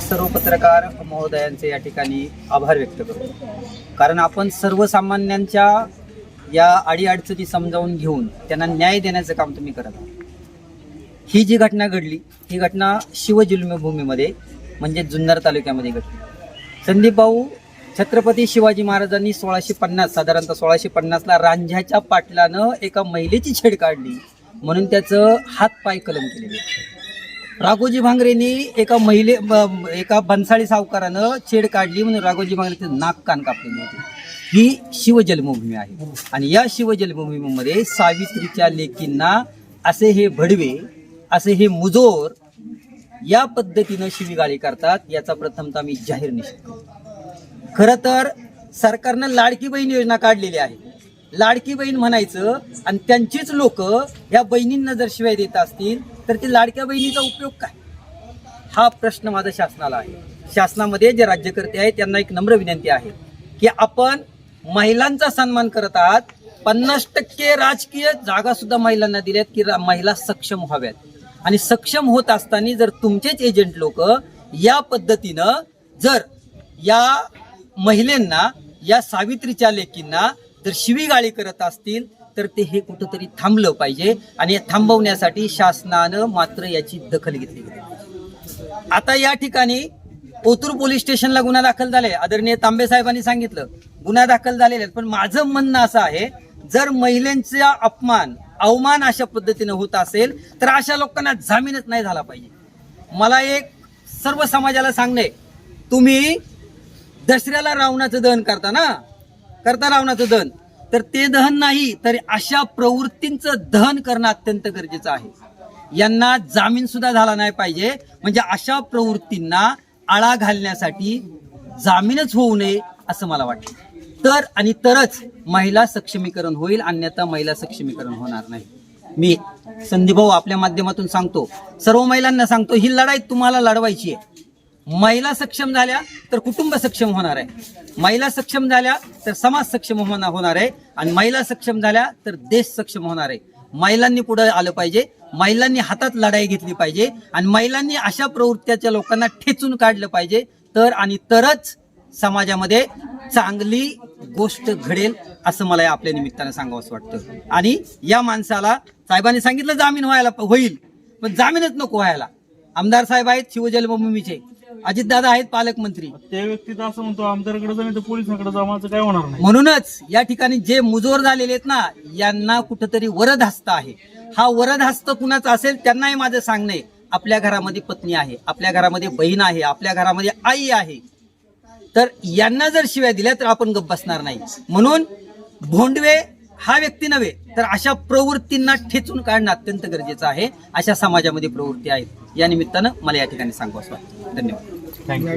मी सर्व पत्रकार महोदयांचे या ठिकाणी आभार व्यक्त करतो. कारण आपण सर्वसामान्यांच्या या अडीअडचणी समजावून घेऊन त्यांना न्याय देण्याचं काम तुम्ही करत आहात. ही जी घटना घडली ही घटना शिवजन्मभूमीमध्ये म्हणजे जुन्नर तालुक्यामध्ये घडली. संदीप भाऊ छत्रपती शिवाजी महाराजांनी सोळाशे पन्नास साधारणतः सोळाशे पन्नासला रांझ्याच्या पाटलानं एका महिलेची छेड काढली म्हणून त्याचं हातपाय कलम केलेले राघोजी भांगरेंनी एका महिले ब- एका बनसाळी सावकारानं छेड काढली म्हणून राघोजी भांगरेचं नाक कान कापलेले होते ही शिवजन्मभूमी आहे. आणि या शिवजन्मभूमीमध्ये सावित्रीच्या लेकींना असे हे भडवे असे हे मुजोर या पद्धतीनं शिवीगाळी करतात याचा प्रथमतः मी जाहीर निषेध करतो. खरं तर सरकारनं लाडकी बहीण योजना काढलेली आहे. लाडकी बहीण म्हणायचं आणि त्यांचीच लोक या बहिणींना जर शिवाय देत असतील तर ते लाडक्या बहिणीचा उपयोग काय? हा प्रश्न माझा शासनाला आहे. शासनामध्ये जे राज्यकर्ते आहेत त्यांना एक नम्र विनंती आहे की आपण महिलांचा सन्मान करत आहात. पन्नास टक्के राजकीय जागा सुद्धा महिलांना दिल्यात की रा- महिला सक्षम व्हाव्यात. आणि सक्षम होत असताना जर तुमचेच एजंट लोक या पद्धतीनं जर या महिलांना या सावित्रीच्या लेकींना जर शिवीगाळी करत असतील तर ते हे कुठंतरी थांबलं पाहिजे आणि हे थांबवण्यासाठी शासनानं मात्र याची दखल घेतली आता या ठिकाणी ओतूर पोलीस स्टेशनला गुन्हा दाखल झाले आदरणीय तांबे साहेबांनी सांगितलं गुन्हा दाखल झालेले आहेत. पण माझं म्हणणं असं आहे जर महिलांचा अपमान अवमान अशा पद्धतीनं होत असेल तर अशा लोकांना जामीनच नाही झाला पाहिजे. मला एक सर्व समाजाला सांगणे तुम्ही दसऱ्याला रावणाचं दहन करता ना? करता रावणाचं दहन. तर ते दहन नाही तर अशा प्रवृत्तींचं दहन करणं अत्यंत गरजेचं आहे. यांना जामीन सुद्धा झाला नाही पाहिजे. म्हणजे अशा प्रवृत्तींना आळा घालण्यासाठी जामीनच होऊ नये असं मला वाटतं. तर आणि तरच महिला सक्षमीकरण होईल अन्यथा महिला सक्षमीकरण होणार नाही. मी संदीप आपल्या माध्यमातून सांगतो. सर्व महिलांना सांगतो ही लढाई तुम्हाला लढवायची आहे. महिला सक्षम झाल्या तर कुटुंब सक्षम होणार आहे. महिला सक्षम झाल्या तर समाज सक्षम होणार होणार आहे. आणि महिला सक्षम झाल्या तर देश सक्षम होणार आहे. महिलांनी पुढे आलं पाहिजे. महिलांनी हातात लढाई घेतली पाहिजे. आणि महिलांनी अशा प्रवृत्त्याच्या लोकांना ठेचून काढलं पाहिजे. तर आणि तरच समाजामध्ये चांगली गोष्ट घडेल असं मला या आपल्या निमित्तानं सांगावंसं वाटतं. आणि या माणसाला साहेबांनी सांगितलं जामीन व्हायला होईल. पण जामीनच नको व्हायला. आमदार साहेब आहेत शिवजन्मभूमीचे. अजितदादा आहेत पालकमंत्री. त्या व्यक्तीचं असं म्हणतो आमदारकडे जाऊन तर पोलिसांकडे जाऊ माझं काय होणार नाही. म्हणूनच या ठिकाणी जे मुजोर झालेले आहेत ना यांना कुठंतरी वरद हस्त आहे. हा वरद हस्त कुणाचा असेल त्यांनाही माझं सांगणं आहे. आपल्या घरामध्ये पत्नी आहे आपल्या घरामध्ये बहीण आहे आपल्या घरामध्ये आई आहे. तर यांना जर शिव्या दिल्या तर आपण गप्प बसणार नाही. म्हणून भोंडवे हा व्यक्ती नव्हे तर अशा प्रवृत्तींना ठेचून काढणं अत्यंत गरजेचं आहे. अशा समाजामध्ये प्रवृत्ती आहेत. या निमित्तानं मला या ठिकाणी सांगू असं वाटतं. धन्यवाद. थँक्यू